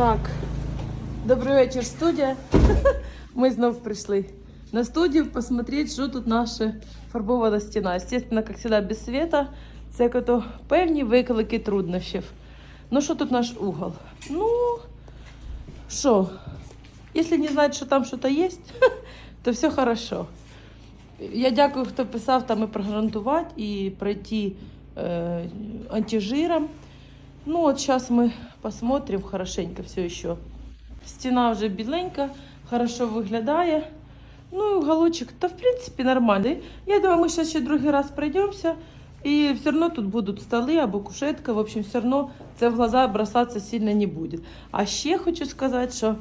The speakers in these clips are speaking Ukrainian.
Так, добрий вечір, студія. Ми знов прийшли на студію посмотреть, що тут наша фарбована стіна. Естественно, як завжди, без света. Це като певні виклики труднощів. Ну, що тут наш угол? Ну, що? Якщо не знати, що там щось є, то все хорошо. Я дякую, хто писав там і програнтувати, і пройти э, антижиром. Ну, вот сейчас мы посмотрим хорошенько все еще. Стена вже біленька, хорошо виглядає. Ну, і уголочек, то в принципі нормальний. Я думаю, ми зараз ще другий раз пройдемося. І все одно тут будуть столи або кушетка. В общем, все одно це в глаза бросатися сильно не буде. А ще хочу сказати, що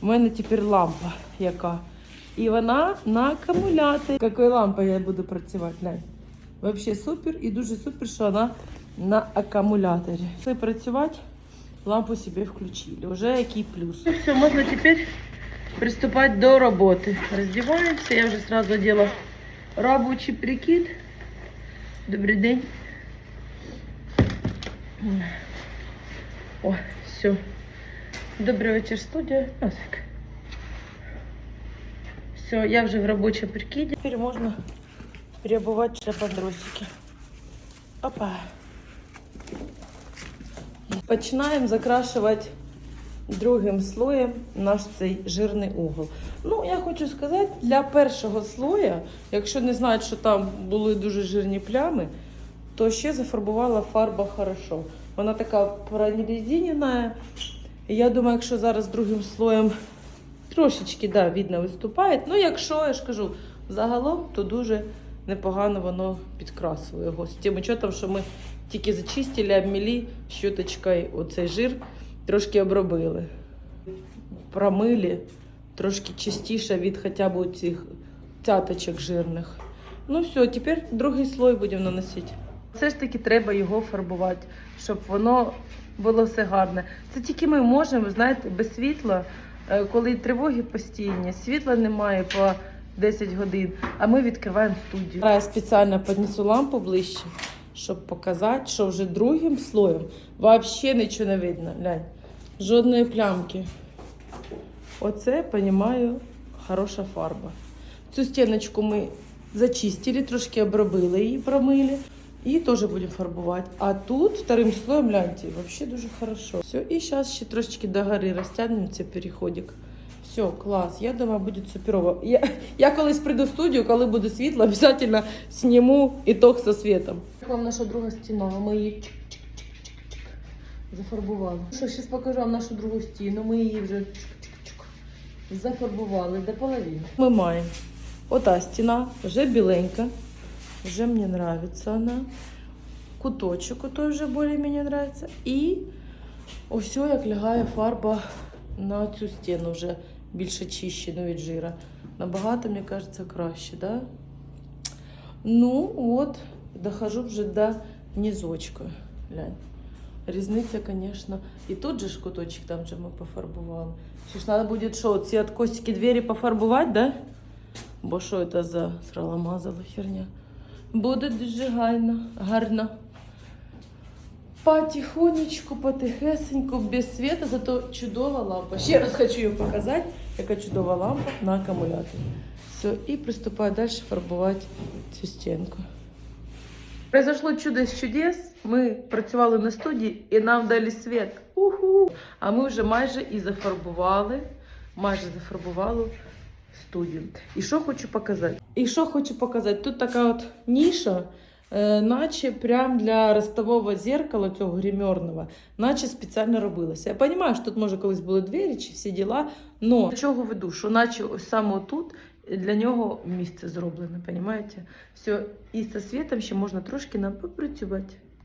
в мене тепер лампа яка. І вона на акумуляторі. Якою лампою я буду працювати? Вообще супер і дуже супер, що вона на акумуляторі. Це працювати, лампу собі включили. Уже який плюс. Ну все, можна тепер приступати до роботи. Роздіваємося, я вже сразу одела робочий прикид. Добрий день. О, все. Добрий вечір, студія. Все, я вже в робочем прикиді. Тепер можна переобувати шляподросики. Опа. Починаємо закрашувати другим слоєм наш цей жирний угол. Ну, я хочу сказати, для першого слоя, якщо не знають, що там були дуже жирні плями, то ще зафарбувала фарба хорошо. Вона така прорезинена. Я думаю, якщо зараз другим слоєм трошечки да, видно виступає. Ну, якщо я ж кажу, загалом, то дуже непогано воно підкрасило його. З тим учетом, що ми тільки зачистили, обмілі щоточкою оцей жир, трошки обробили. Промили трошки чистіше від хоча б цих цяточок жирних. Ну все, тепер другий слой будемо наносити. Все ж таки треба його фарбувати, щоб воно було все гарне. Це тільки ми можемо, знаєте, без світла, е, коли тривоги постійні, світла немає по 10 годин, а ми відкриваємо студію. Я спеціально піднесу лампу ближче, щоб показати, що вже другим слоєм взагалі нічого не видно. Глянь, жодної плямки. Оце, розумію, хороша фарба. Цю стіночку ми зачистили, трошки обробили її, промили. І теж будемо фарбувати. А тут вторым слоєм, гляньте, вообще дуже хорошо. Все, і зараз ще трошечки до гори розтягнемо цей переходик. Все, клас. Я думаю, буде суперово. Я, я колись прийду в студію, коли буде світло, обов'язково зніму ітог со світом. Вам наша друга стіна? Ми її чик-чик-чик-чик зафарбували. Що, зараз покажу вам нашу другу стіну. Ми її вже чик-чик-чик зафарбували до половини. Ми маємо ота стіна, вже біленька. Вже мені нравится она. Куточок отой вже більш-менш нравится. І ось як лягає фарба на цю стіну вже більш очищену від жира. Набагато, мені кажется, краще, да? Ну, от, дохожу вже до низочка. Глянь. Різниця, звісно. І тут же ж куточок там же ми пофарбували. Ще ж треба буде що, ці откосики двері пофарбувати, да? Бо що це за сраломазала херня? Буде дуже гарно, гарно. Потихонечку, потихесеньку, без света, зато чудова лампа. Ще раз хочу її показати, яка чудова лампа на акумуляторі. Все, і приступаю далі фарбувати цю стінку. Произошло чудо з чудес. Ми працювали на студії і нам дали світ. Уху! А ми вже майже і зафарбували, майже зафарбували студію. І що хочу показати? І що хочу показати? Тут така от ніша, наче прям для ростового зеркала цього гримерного, наче спеціально робилося. Я розумію, що тут може колись були двері чи всі діла, но до чого веду, що наче ось саме тут для нього місце зроблене, розумієте? Все, і зі світом ще можна трошки нам попрацювати.